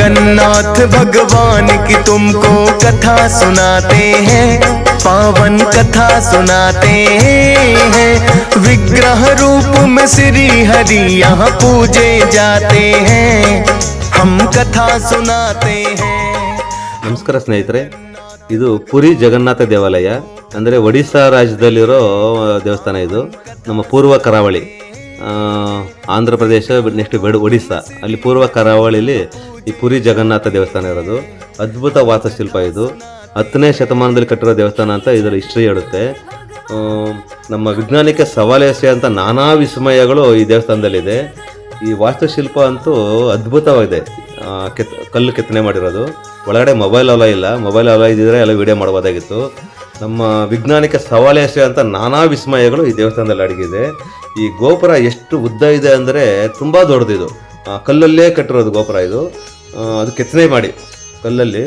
जगन्नाथ भगवान की तुमको कथा सुनाते हैं पावन कथा सुनाते हैं विग्रह रूप में श्री हरि यहाँ पूजे जाते हैं हम कथा सुनाते हैं ನಮಸ್ಕಾರ ಸ್ನೇಹಿತರೆ ಇದು ಪುರಿ ಜಗನ್ನಾಥ ದೇವಾಲಯ ಅಂದರೆ ಒಡಿಸ್ಸಾ ರಾಜ್ಯದಲ್ಲಿರೋ ದೇವಸ್ಥಾನ ಇದು ನಮ್ಮ ಪೂರ್ವ ಕರಾವಳಿ ಆ, ಆಂಧ್ರ ಪ್ರದೇಶ ನೆಕ್ಸ್ಟ್ ಬೆಡ್ ಒಡಿಸ್ಸಾ ಅಲ್ಲಿ ಪೂರ್ವ ಕರಾವಳಿಲಿ ಈ ಪುರಿ ಜಗನ್ನಾಥ ದೇವಸ್ಥಾನ ಇರೋದು. ಅದ್ಭುತ ವಾಸ್ತುಶಿಲ್ಪ ಇದು. ಹತ್ತನೇ ಶತಮಾನದಲ್ಲಿ ಕಟ್ಟಿರೋ ದೇವಸ್ಥಾನ ಅಂತ ಇದರ ಹಿಸ್ಟ್ರಿ ಹೇಳುತ್ತೆ. ನಮ್ಮ ವಿಜ್ಞಾನಕ್ಕೆ ಸವಾಲೆಸೆ ಅಂತ ನಾನಾ ವಿಸ್ಮಯಗಳು ಈ ದೇವಸ್ಥಾನದಲ್ಲಿದೆ. ಈ ವಾಸ್ತುಶಿಲ್ಪ ಅಂತೂ ಅದ್ಭುತವಾಗಿದೆ. ಕೆತ್, ಕಲ್ಲು ಕೆತ್ತನೆ ಮಾಡಿರೋದು. ಒಳಗಡೆ ಮೊಬೈಲ್ ಅಲ ಇಲ್ಲ. ಮೊಬೈಲ್ ಅಲ ಇದ್ದಿದ್ರೆ ಎಲ್ಲ ವಿಡಿಯೋ ಮಾಡ್ಬೋದಾಗಿತ್ತು. ನಮ್ಮ ವಿಜ್ಞಾನಿಕ ಅಷ್ಟೇ ಅಂತ ನಾನಾ ವಿಸ್ಮಯಗಳು ಈ ದೇವಸ್ಥಾನದಲ್ಲಿ ಅಡಗಿದೆ. ಈ ಗೋಪುರ ಎಷ್ಟು ಉದ್ದ ಇದೆ ಅಂದರೆ ತುಂಬ ದೊಡ್ಡದಿದು. ಕಲ್ಲಲ್ಲೇ ಕಟ್ಟಿರೋದು ಗೋಪುರ ಇದು. ಅದು ಕೆತ್ತನೆ ಮಾಡಿ. ಕಲ್ಲಲ್ಲಿ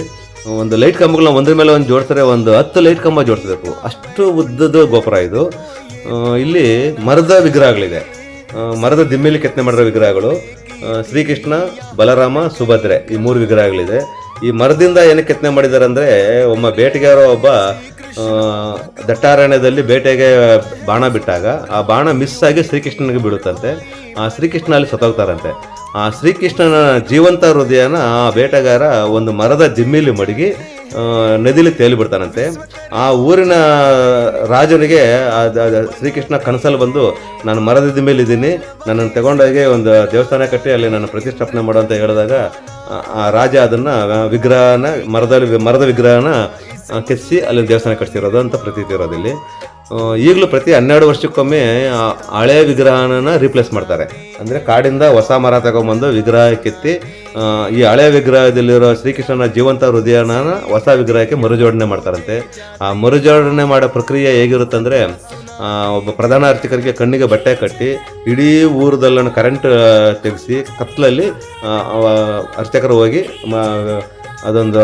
ಒಂದು ಲೈಟ್ ಕಂಬಗಳನ್ನ ಒಂದ್ರ ಮೇಲೆ ಒಂದು ಜೋಡ್ತಾರೆ ಒಂದು ಹತ್ತು ಲೈಟ್ ಕಂಬ ಜೋಡಿಸ್ಬೇಕು. ಅಷ್ಟು ಉದ್ದದ ಗೋಪುರ ಇದು. ಇಲ್ಲಿ ಮರದ ವಿಗ್ರಹಗಳಿದೆ. ಮರದ ದಿಮ್ಮೆಲಿ ಕೆತ್ತನೆ ಮಾಡಿರೋ ವಿಗ್ರಹಗಳು. ಶ್ರೀಕೃಷ್ಣ, ಬಲರಾಮ, ಸುಭದ್ರೆ ಈ ಮೂರು ವಿಗ್ರಹಗಳಿದೆ. ಈ ಮರದಿಂದ ಏನಕ್ಕೆ ಕೆತ್ತನೆ ಮಾಡಿದ್ದಾರೆ ಅಂದರೆ ಒಮ್ಮ ಬೇಟೆಗಾರ ಒಬ್ಬ ದಟ್ಟಾರಣ್ಯದಲ್ಲಿ ಬೇಟೆಗೆ ಬಾಣ ಬಿಟ್ಟಾಗ ಆ ಬಾಣ ಮಿಸ್ ಆಗಿ ಶ್ರೀಕೃಷ್ಣನಿಗೆ ಬೀಳುತ್ತಂತೆ. ಆ ಶ್ರೀಕೃಷ್ಣ ಅಲ್ಲಿ ಸತ್ತೋಗ್ತಾರಂತೆ. ಶ್ರೀಕೃಷ್ಣನ ಜೀವಂತ ಹೃದಯನ ಆ ಬೇಟೆಗಾರ ಒಂದು ಮರದ ಜಿಮ್ಮಿಲಿ ಮಡಗಿ ನದಿಲಿ ತೇಲಿ ಬಿಡ್ತಾನಂತೆ. ಆ ಊರಿನ ರಾಜನಿಗೆ ಆ- ಆ- ಆ ಶ್ರೀಕೃಷ್ಣ ಕನಸಲ್ಲಿ ಬಂದು ನಾನು ಮರದ ದಿಮ್ಮೇಲಿ ಇದ್ದೀನಿ ನನ್ನನ್ನು ತಗೊಂಡೋಗಿ ಒಂದು ದೇವಸ್ಥಾನ ಕಟ್ಟಿ ಅಲ್ಲಿ ನನ್ನ ಪ್ರತಿಷ್ಠಾಪನೆ ಮಾಡು ಅಂತ ಹೇಳಿದಾಗ ಆ- ಆ ರಾಜ ಅದನ್ನು ವಿಗ್ರಹನ ಮರದಲ್ಲಿ ಮರದ ವಿಗ್ರಹನ ಕೆಸಿ ಅಲ್ಲಿ ದೇವಸ್ಥಾನ ಕಟ್ಸಿರೋದು ಅಂತ ಪ್ರತೀತಿ ಇರೋದು ಇಲ್ಲಿ. ಆ, ಈಗಲೂ ಪ್ರತಿ ಹನ್ನೆರಡು ವರ್ಷಕ್ಕೊಮ್ಮೆ ಹಳೆ ವಿಗ್ರಹನ ರೀಪ್ಲೇಸ್ ಮಾಡ್ತಾರೆ. ಅಂದರೆ ಕಾಡಿಂದ ಹೊಸ ಮರ ತಗೊಂಬಂದು ವಿಗ್ರಹ ಕೆತ್ತಿ ಈ ಹಳೆ ವಿಗ್ರಹದಲ್ಲಿರೋ ಶ್ರೀಕೃಷ್ಣನ ಜೀವಂತ ಹೃದಯನ ಹೊಸ ವಿಗ್ರಹಕ್ಕೆ ಮರುಜೋಡಣೆ ಮಾಡ್ತಾರಂತೆ. ಆ ಮರುಜೋಡಣೆ ಮಾಡೋ ಪ್ರಕ್ರಿಯೆ ಹೇಗಿರುತ್ತಂದರೆ ಒಬ್ಬ ಪ್ರಧಾನ ಅರ್ಚಕರಿಗೆ ಕಣ್ಣಿಗೆ ಬಟ್ಟೆ ಕಟ್ಟಿ, ಇಡೀ ಊರದಲ್ಲೂ ಕರೆಂಟ್ ತೆಗೆಸಿ, ಕತ್ತಲಲ್ಲಿ ಅರ್ಚಕರು ಹೋಗಿ ಅದೊಂದು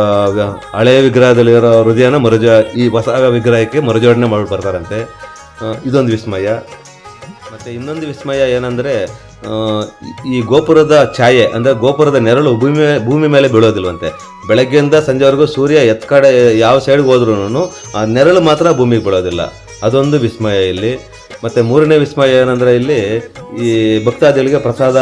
ಹಳೆಯ ವಿಗ್ರಹದಲ್ಲಿರೋ ಹೃದಯನ ಮರುಜ, ಈ ಹೊಸ ವಿಗ್ರಹಕ್ಕೆ ಮರುಜೋಡಣೆ ಮಾಡಿ ಬರ್ತಾರಂತೆ. ಇದೊಂದು ವಿಸ್ಮಯ. ಮತ್ತು ಇನ್ನೊಂದು ವಿಸ್ಮಯ ಏನಂದರೆ ಈ ಗೋಪುರದ ಛಾಯೆ, ಅಂದರೆ ಗೋಪುರದ ನೆರಳು ಭೂಮಿ ಭೂಮಿ ಮೇಲೆ ಬೀಳೋದಿಲ್ವಂತೆ. ಬೆಳಗ್ಗೆಯಿಂದ ಸಂಜೆವರೆಗೂ ಸೂರ್ಯ ಎತ್ ಕಡೆ, ಯಾವ ಸೈಡ್ಗೆ ಹೋದ್ರೂ ಆ ನೆರಳು ಮಾತ್ರ ಭೂಮಿಗೆ ಬೀಳೋದಿಲ್ಲ. ಅದೊಂದು ವಿಸ್ಮಯ ಇಲ್ಲಿ. ಮತ್ತು ಮೂರನೇ ವಿಸ್ಮಯ ಏನಂದರೆ ಇಲ್ಲಿ ಈ ಭಕ್ತಾದಿಗಳಿಗೆ ಪ್ರಸಾದ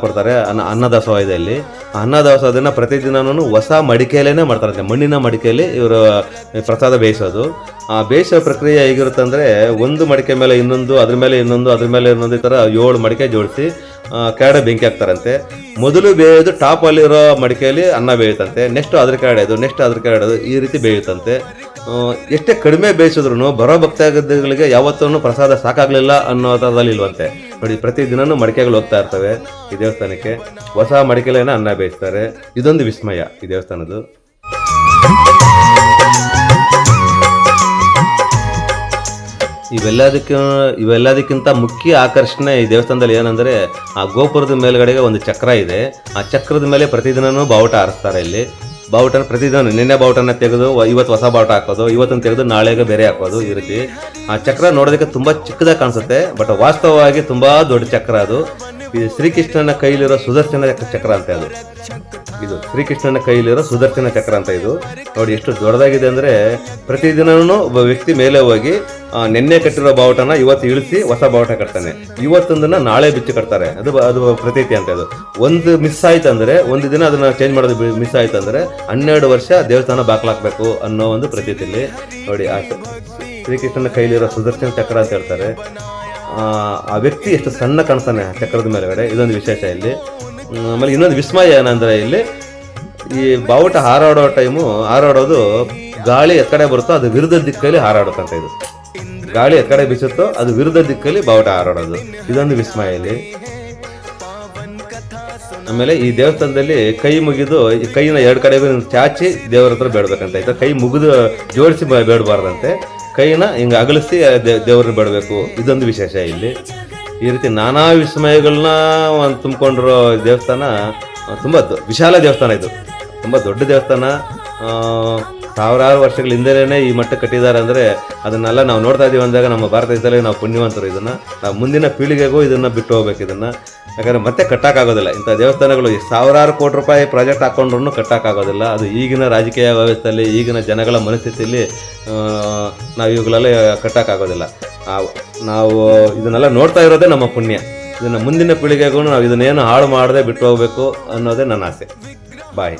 ಕೊಡ್ತಾರೆ, ಅನ್ನ ಅನ್ನದಾಸೋಹ ಇದೆ ಇಲ್ಲಿ ಅನ್ನದಾಸೋಹದನ್ನ ಪ್ರತಿದಿನನೂ ಹೊಸ ಮಡಿಕೆಯಲ್ಲೇ ಮಾಡ್ತಾರಂತೆ. ಮಣ್ಣಿನ ಮಡಿಕೆಯಲ್ಲಿ ಇವರು ಪ್ರಸಾದ ಬೇಯಿಸೋದು. ಆ ಬೇಯಿಸೋ ಪ್ರಕ್ರಿಯೆ ಹೇಗಿರುತ್ತೆ ಅಂದರೆ, ಒಂದು ಮಡಿಕೆ ಮೇಲೆ ಇನ್ನೊಂದು, ಅದ್ರ ಮೇಲೆ ಇನ್ನೊಂದು, ಅದ್ರ ಮೇಲೆ ಇನ್ನೊಂದು ಈ ಥರ ಏಳು ಮಡಿಕೆ ಜೋಡಿಸಿ ಕೆಳಗಡೆ ಬೆಂಕಿ ಹಾಕ್ತಾರಂತೆ. ಮೊದಲು ಬೇಯೋದು ಟಾಪಲ್ಲಿರೋ ಮಡಿಕೆಯಲ್ಲಿ ಅನ್ನ ಬೇಯುತ್ತಂತೆ. ನೆಕ್ಸ್ಟ್ ಅದ್ರ ಕೆಳಗಡೆದು ನೆಕ್ಸ್ಟ್ ಅದ್ರ ಕೆಳಗಡೆದು ಈ ರೀತಿ ಬೇಯುತ್ತಂತೆ. ಎಷ್ಟೇ ಕಡಿಮೆ ಬೇಯಿಸಿದ್ರು ಬರೋ ಭಕ್ತಾದಿಗಳಿಗೆ ಯಾವತ್ತೂ ಪ್ರಸಾದ ಸಾಕಾಗಲಿಲ್ಲ ಅನ್ನೋ ಥರದಲ್ಲಿ ಇಲ್ವಂತೆ. ನೋಡಿ ಪ್ರತಿದಿನನೂ ಮಡಿಕೆಗಳು ಹೋಗ್ತಾ ಇರ್ತವೆ ಈ ದೇವಸ್ಥಾನಕ್ಕೆ. ಹೊಸ ಮಡಿಕೆಲೇನ ಅನ್ನ ಬೇಯಿಸ್ತಾರೆ. ಇದೊಂದು ವಿಸ್ಮಯ ಈ ದೇವಸ್ಥಾನದ್ದು. ಇವೆಲ್ಲದಕ್ಕೆ, ಇವೆಲ್ಲದಕ್ಕಿಂತ ಮುಖ್ಯ ಆಕರ್ಷಣೆ ಈ ದೇವಸ್ಥಾನದಲ್ಲಿ ಏನಂದರೆ, ಆ ಗೋಪುರದ ಮೇಲ್ಗಡೆಗೆ ಒಂದು ಚಕ್ರ ಇದೆ. ಆ ಚಕ್ರದ ಮೇಲೆ ಪ್ರತಿದಿನನೂ ಬಾವುಟ ಹಾರಿಸ್ತಾರೆ ಇಲ್ಲಿ. ಬಾವುಟನ ಪ್ರತಿದಿನ ನಿನ್ನೆ ಬಾವುಟನ ತೆಗೆದು ಇವತ್ತು ಹೊಸ ಬಾವುಟ ಹಾಕೋದು, ಇವತ್ತನ್ನು ತೆಗೆದು ನಾಳೆಗೆ ಬೇರೆ ಹಾಕೋದು ಈ ರೀತಿ. ಆ ಚಕ್ರ ನೋಡೋದಕ್ಕೆ ತುಂಬ ಚಿಕ್ಕದಾಗಿ ಕಾಣಿಸುತ್ತೆ, ಬಟ್ ವಾಸ್ತವವಾಗಿ ತುಂಬ ದೊಡ್ಡ ಚಕ್ರ ಅದು. ಈ ಶ್ರೀಕೃಷ್ಣನ ಕೈಲಿರೋ ಸುದರ್ಶನ ಚಕ್ರ ಅಂತ ಅದು. ಇದು ಶ್ರೀಕೃಷ್ಣನ ಕೈಯಲ್ಲಿರೋ ಸುದರ್ಶನ ಚಕ್ರ ಅಂತ ಇದು. ನೋಡಿ ಎಷ್ಟು ದೊಡ್ಡದಾಗಿದೆ ಅಂದ್ರೆ ಪ್ರತಿದಿನವೂ ಒಬ್ಬ ವ್ಯಕ್ತಿ ಮೇಲೆ ಹೋಗಿ ನಿನ್ನೆ ಕಟ್ಟಿರೋ ಬಾವುಟನ ಇವತ್ತು ಇಳಿಸಿ ಹೊಸ ಬಾವುಟ ಕಟ್ತಾನೆ. ಇವತ್ತೊಂದನ್ನ ನಾಳೆ ಬಿಚ್ಚು ಕಟ್ತಾರೆ. ಅದು ಅದು ಪ್ರತೀತಿ ಅಂತ ಇದು. ಒಂದು ಮಿಸ್ ಆಯ್ತು ಅಂದ್ರೆ ಒಂದು ದಿನ ಅದನ್ನ ಚೇಂಜ್ ಮಾಡೋದು ಮಿಸ್ ಆಯ್ತು ಅಂದ್ರೆ ಹನ್ನೆರಡು ವರ್ಷ ದೇವಸ್ಥಾನ ಬಾಕ್ಲಾಕ್ಬೇಕು ಅನ್ನೋ ಒಂದು ಪ್ರತೀತಿಲಿ. ನೋಡಿ ಆ ಶ್ರೀಕೃಷ್ಣನ ಕೈಲಿರೋ ಸುದರ್ಶನ ಚಕ್ರ ಅಂತ ಹೇಳ್ತಾರೆ. ಆ, ವ್ಯಕ್ತಿ ಎಷ್ಟು ಸಣ್ಣ ಕಾಣಿಸ್ತಾನೆ ಚಕ್ರದ ಮೇಲೆಗಡೆ. ಇದೊಂದು ವಿಶೇಷ ಇಲ್ಲಿ. ಆಮೇಲೆ ಇನ್ನೊಂದು ವಿಸ್ಮಯ ಏನಂದ್ರೆ ಇಲ್ಲಿ ಈ ಬಾವುಟ ಹಾರಾಡೋ ಟೈಮು ಹಾರಾಡೋದು ಗಾಳಿ ಎಕ್ಕಡೆ ಬರುತ್ತೋ ಅದು ವಿರುದ್ಧ ದಿಕ್ಕಲ್ಲಿ ಹಾರಾಡುತ್ತಂತ ಇದು. ಗಾಳಿ ಎಕ್ಕಡೆ ಬೀಸುತ್ತೋ ಅದು ವಿರುದ್ಧ ದಿಕ್ಕಲ್ಲಿ ಬಾವುಟ ಹಾರಾಡೋದು. ಇದೊಂದು ವಿಸ್ಮಯ ಇಲ್ಲಿ. ಆಮೇಲೆ ಈ ದೇವಸ್ಥಾನದಲ್ಲಿ ಕೈ ಮುಗಿದು ಈ ಕೈನ ಎರಡು ಕಡೆಗೂ ಚಾಚಿ ದೇವರ ಹತ್ರ ಬೇಡಬೇಕಂತ ಆಯ್ತಾ? ಕೈ ಮುಗಿದು ಜೋಡಿಸಿ ಬೇಡಬಾರ್ದಂತೆ. ಕೈನ ಹಿಂಗೆ ಅಗಲಿಸಿ ದೇವ್ರನ್ನ ಬೇಡಬೇಕು. ಇದೊಂದು ವಿಶೇಷ ಇಲ್ಲಿ. ಈ ರೀತಿ ನಾನಾ ವಿಸ್ಮಯಗಳನ್ನ ಒಂದು ತುಂಬಿಕೊಂಡಿರೋ ದೇವಸ್ಥಾನ ತುಂಬ ವಿಶಾಲ ದೇವಸ್ಥಾನ ಇದು. ತುಂಬ ದೊಡ್ಡ ದೇವಸ್ಥಾನ. ಸಾವಿರಾರು ವರ್ಷಗಳ ಹಿಂದೆನೇ ಈ ಮಟ್ಟ ಕಟ್ಟಿದ್ದಾರೆ ಅಂದರೆ ಅದನ್ನೆಲ್ಲ ನಾವು ನೋಡ್ತಾ ಇದ್ದೀವಿ ಅಂದಾಗ ನಮ್ಮ ಭಾರತ ದೇಶದಲ್ಲಿ ನಾವು ಪುಣ್ಯವಂತರು ಇದನ್ನು. ನಾವು ಮುಂದಿನ ಪೀಳಿಗೆಗೂ ಇದನ್ನು ಬಿಟ್ಟು ಹೋಗ್ಬೇಕು ಇದನ್ನು. ಯಾಕಂದರೆ ಮತ್ತೆ ಕಟ್ಟೋಕ್ಕಾಗೋದಿಲ್ಲ ಇಂಥ ದೇವಸ್ಥಾನಗಳು ಸಾವಿರಾರು ಕೋಟಿ ರೂಪಾಯಿ ಪ್ರಾಜೆಕ್ಟ್ ಹಾಕ್ಕೊಂಡ್ರೂ ಕಟ್ಟೋಕ್ಕಾಗೋದಿಲ್ಲ ಅದು ಈಗಿನ ರಾಜಕೀಯ ವ್ಯವಸ್ಥೆಯಲ್ಲಿ, ಈಗಿನ ಜನಗಳ ಮನಸ್ಥಿತಿಯಲ್ಲಿ ನಾವು ಇವುಗಳೆಲ್ಲ ಕಟ್ಟೋಕ್ಕಾಗೋದಿಲ್ಲ ನಾವು ಇದನ್ನೆಲ್ಲ ನೋಡ್ತಾ ಇರೋದೇ ನಮ್ಮ ಪುಣ್ಯ. ಇದನ್ನು ಮುಂದಿನ ಪೀಳಿಗೆಗೂ ನಾವು ಇದನ್ನೇನು ಹಾಳು ಮಾಡದೆ ಬಿಟ್ಟು ಹೋಗಬೇಕು ಅನ್ನೋದೇ ನನ್ನ ಆಸೆ. ಬಾಯ್.